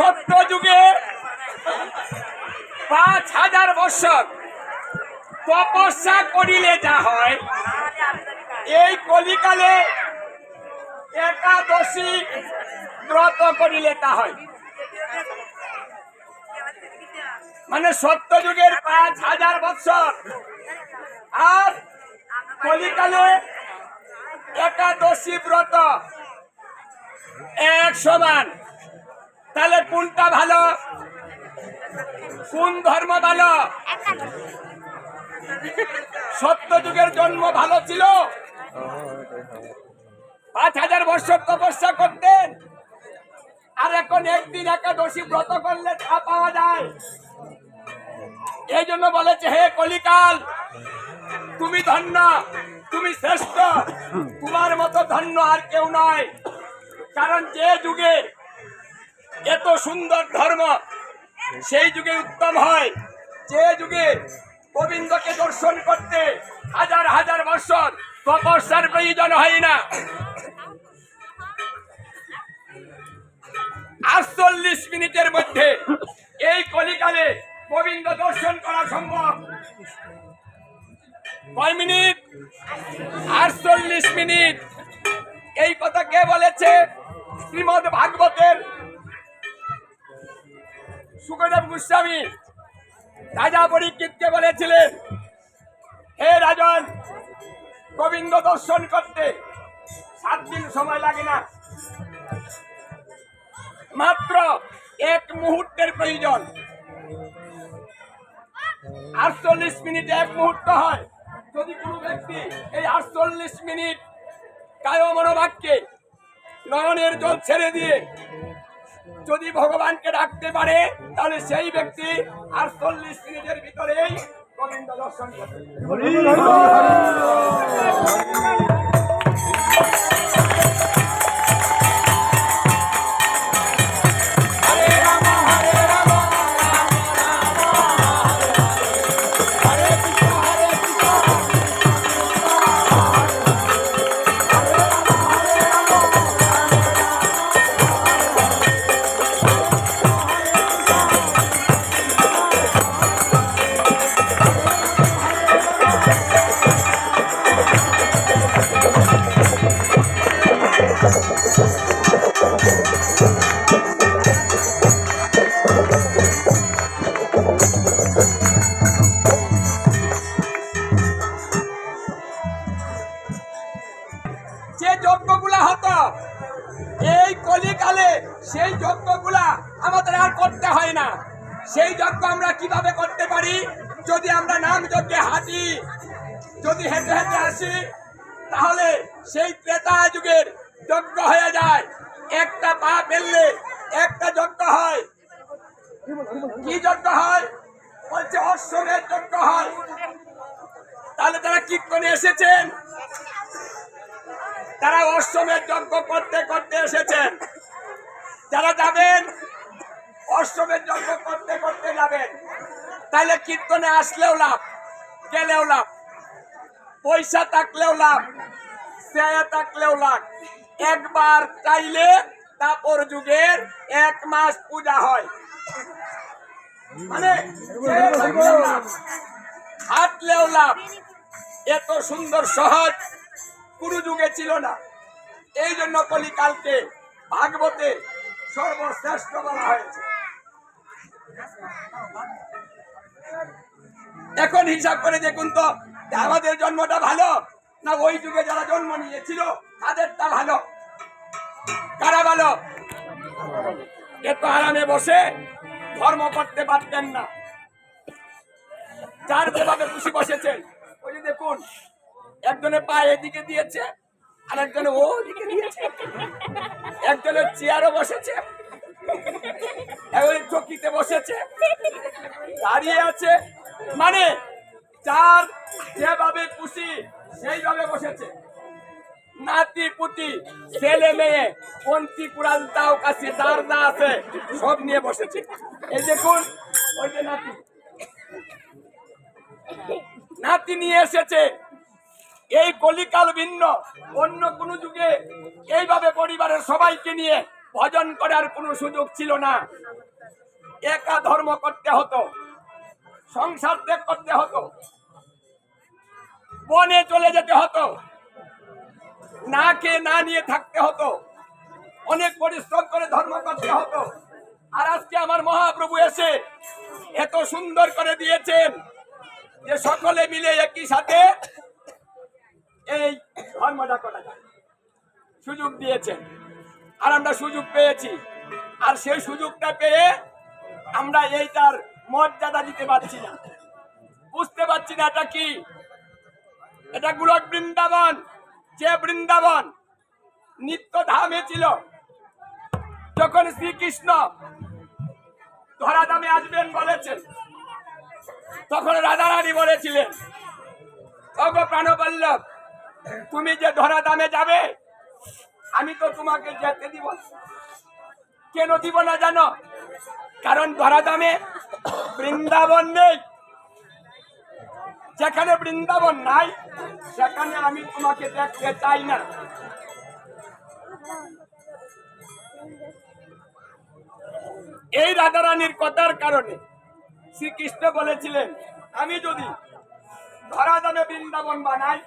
সত্য যুগে পাঁচ হাজার বছর তপস্যা করিলে যা হয়, এই কলিকালে একাদশী ব্রত করিলে তা হয়। মানে সত্য যুগের পাঁচ হাজার বছর। আর কলিকালে একাদশী ব্রত এক সমান তাহলে কোনটা ভালো? কোন ধর্ম ভালো? সত্য যুগের জন্ম ভালো ছিল? পাঁচ হাজার বছর তপস্যা করতেন। আর এখন একদিন একাদশী ব্রত করলে তা পাওয়া যায়। এই জন্য বলেছে, হে কলিকাল, তুমি ধন্য, তুমি শ্রেষ্ঠ। তোমার মতো ধন্য আর কেউ নয় কারণ যে যুগে এত সুন্দর ধর্ম। সেই যুগে উত্তম হয়। যে যুগে গোবিন্দকে দর্শন করতে হাজার হাজার বছর তপস্যার প্রয়োজন হয় না। আটচল্লিশ মিনিটের মধ্যে এই কলিকালে গোবিন্দ দর্শন করা সম্ভব। কয় মিনিট? আটচল্লিশ মিনিট। এই কথা কে বলেছে? শ্রীমদ ভাগবতের সুখদেব গোস্বামী, রাজা পরীক্ষিতকে বলেছিলেন, হে রাজন, গোবিন্দ দর্শন করতে সাত দিন সময় লাগে না। মাত্র এক মুহূর্তের প্রয়োজন। আটচল্লিশ মিনিট এক মুহূর্ত হয়। যদি কোনো ব্যক্তি এই আটচল্লিশ মিনিট কায় মনোবাক্যে নয়নের জল ছেড়ে দিয়ে যদি ভগবানকে ডাকতে পারে তাহলে সেই ব্যক্তি আর চল্লিশ মিনিটের ভিতরেই গোবিন্দ দর্শন করবে সেই যজ্ঞগুলা আমাদের আর করতে হয় না। সেই যজ্ঞ আমরা কীভাবে করতে পারি? যদি আমরা নাম যজ্ঞে হাঁটি যদি হেঁটে হেঁটে আসি, তাহলে সেই ত্রেতা যুগের যজ্ঞ হয়ে যায়। একটা পা ফেললে একটা যজ্ঞ হয়। কি যজ্ঞ হয়? বলছে অশ্বমের যজ্ঞ হয়। তাহলে তারা কীর্তনে এসেছেন? তারা অষ্টমের যজ্ঞ করতে করতে এসেছেন। যারা যাবেন, অষ্টমের যজ্ঞ করতে করতে যাবেন তাহলে কীর্তনে আসলেও লাভ, গেলেও লাভ, পয়সা থাকলেও লাভ চেয়ে থাকলেও লাভ। একবার চাইলে তারপর যুগের এক মাস পূজা হয়। মানে থাকলেও লাভ এত সুন্দর সহজ কোনো যুগে ছিল না। এই জন্য কলিকালকে, ভাগবতে সর্বশ্রেষ্ঠ বলা হয়েছে। এখন হিসাব করে দেখুন তো, আমাদের জন্মটা ভালো না ওই যুগে যারা জন্ম নিয়েছিল, তাদেরটা ভালো? কারা ভালো? এত আরামে বসে ধর্ম করতে পারতেন না। যার যেভাবে খুশি বসেছেন, ওই যে দেখুন, একজনে পায়ে এদিকে দিয়েছে আর একজনে ও দিকে দিয়েছে একজনের চেয়ারও বসেছে। চকিতে বসেছে। দাঁড়িয়ে আছে। মানে যার যেভাবে খুশি সেইভাবে বসেছে। নাতি, পুতি, ছেলে, মেয়ে, পন্থী, কুড়াল তাও কাছে যার যা আছে, সব নিয়ে বসেছে। এই দেখুন, ওই যে নাতি। নাতি নিয়ে এসেছে। এই কলিকাল ভিন্ন। অন্য কোন যুগে এইভাবে পরিবারের সবাইকে নিয়ে ভজন করার কোনো সুযোগ ছিল না। একা ধর্ম করতে হতো, সংসার ত্যাগ করতে হতো, বনে চলে যেতে হতো, না খেয়ে না নিয়ে থাকতে হতো, অনেক পরিশ্রম করে ধর্ম করতে হতো। আর আজকে আমার মহাপ্রভু এসে এত সুন্দর করে দিয়েছেন যে সকলে মিলে একই সাথে এই ধর্মটা করা যায় সুযোগ দিয়েছেন আর আমরা সুযোগ পেয়েছি। আর সেই সুযোগটা পেয়ে আমরা এই তার মর্যাদা দিতে পারছি না। বুঝতে পারছি না এটা কি? এটা গুলক বৃন্দাবন, যে বৃন্দাবন নিত্য ধামে ছিল। যখন শ্রীকৃষ্ণ ধরাধামে আসবেন বলেছেন, তখন রাধারানী বলেছিলেন, অগ প্রাণবল্লভ তুমি যে ধরা দামে যাবে, আমি তো তোমাকে যেতে দিব। কেন দিব না জানো? কারণ ধরাধামে বৃন্দাবন নেই। যেখানে বৃন্দাবন নাই, সেখানে আমি তোমাকে দেখতে চাই না। এই রাধারানীর কথার কারণে শ্রীকৃষ্ণ বলেছিলেন, আমি যদি ধরাধামে বৃন্দাবন বানাই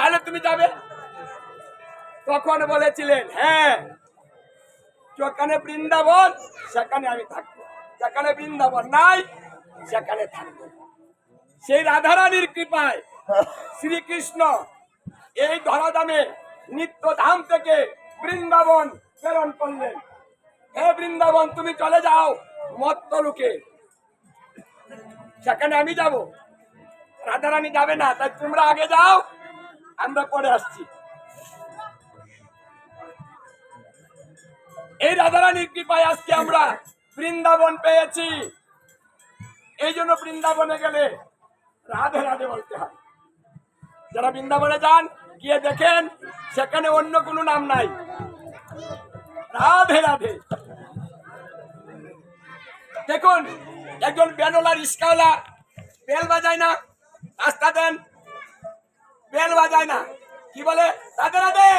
তাহলে তুমি যাবে? তখন বলেছিলেন হ্যাঁ যেখানে বৃন্দাবন, সেখানে আমি থাকব। যেখানে বৃন্দাবন নাই, সেখানে থাকব। সেই রাধারানীর কৃপায় শ্রীকৃষ্ণ এই ধরাধামে নিত্য ধাম থেকে বৃন্দাবন প্রেরণ করলেন। হে বৃন্দাবন, তুমি চলে যাও মত্তলুকে সেখানে আমি যাব। রাধারানী যাবে না, তাই তোমরা আগে যাও। আমরা পরে আসছি। এই রাধারানীর কৃপায় আজকে আমরা বৃন্দাবন পেয়েছি। এই জন্য বৃন্দাবনে গেলে রাধে রাধে বলতে হয়। যারা বৃন্দাবনে যান, গিয়ে দেখেন, সেখানে অন্য কোনো নাম নাই। রাধে রাধে। দেখুন, একজন বেনলা রিস্কাওয়ালা বেল বাজায় না, রাস্তা দেন। বেল বাজায় না। কি বলে? রাধে রাধে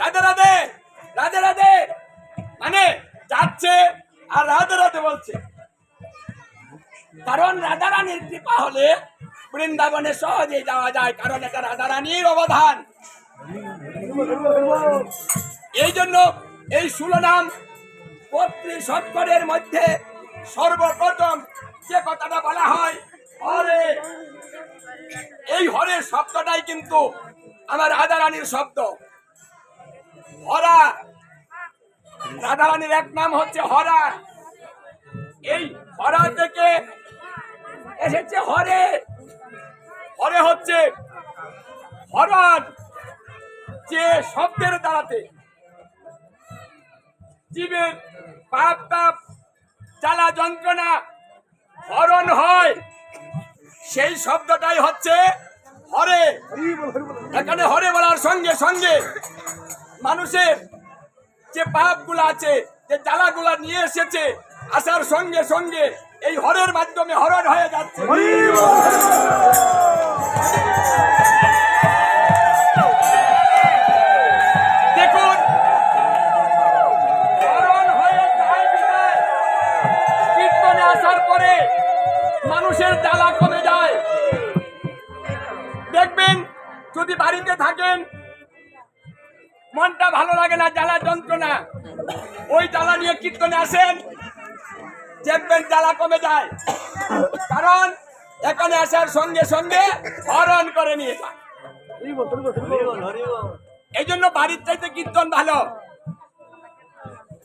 রাধে রাধে রাধে রাধে। মানে যাচ্ছে আর রাধে রাধে বলছে। কারণ রাধারানীর কৃপা হলে বৃন্দাবনে সহজে যাওয়া যায়, কারণ এটা রাধারানীর অবদান এই জন্য এই সুলনাম পত্রী সৎকরের মধ্যে সর্বপ্রথম যে কথাটা বলা হয়, হরে এই হরের শব্দটাই কিন্তু আমার রাধারানীর শব্দ। হরা। রাধারানীর এক নাম হচ্ছে হরা। এই হরা থেকে এসেছে হরে। হরে হচ্ছে হরণ যে শব্দের দ্বারাতে জীবের পাপ তাপ, জ্বালা যন্ত্রণা হরণ হয়। সেই শব্দটাই হচ্ছে হরে। এখানে হরে বলার সঙ্গে সঙ্গে মানুষের যে পাপগুলো আছে, যে জ্বালাগুলা নিয়ে এসেছে, আসার সঙ্গে সঙ্গে এই হরের মাধ্যমে হরণ হয়ে যাচ্ছে। মানুষের জ্বালা কমে যদি বাড়িতে থাকেন, মনটা ভালো লাগে না, জ্বালা যন্ত্রণা। ওই জ্বালা নিয়ে কীর্তনে আসেন, দেখবেন জ্বালা কমে যায়। কারণ এখানে আসার সঙ্গে সঙ্গে হরণ করে নিয়ে এই জন্য বাড়ির চাইতে কীর্তন ভালো।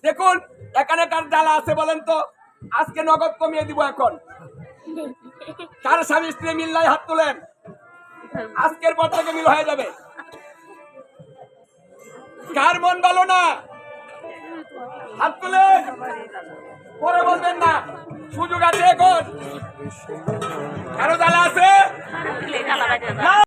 দেখুন, এখানে কার জ্বালা আছে বলেন তো? আজকে নগদ কমিয়ে দিব এখন। কার স্বামী স্ত্রী মিল্লাই হাত তোলেন? আজকের পর থেকে মিল হয়ে যাবে। কার মন ভালো না? হাত তুলে। পরে বলবেন না। সুযোগ আছে এখন। কারও জ্বালা আছে?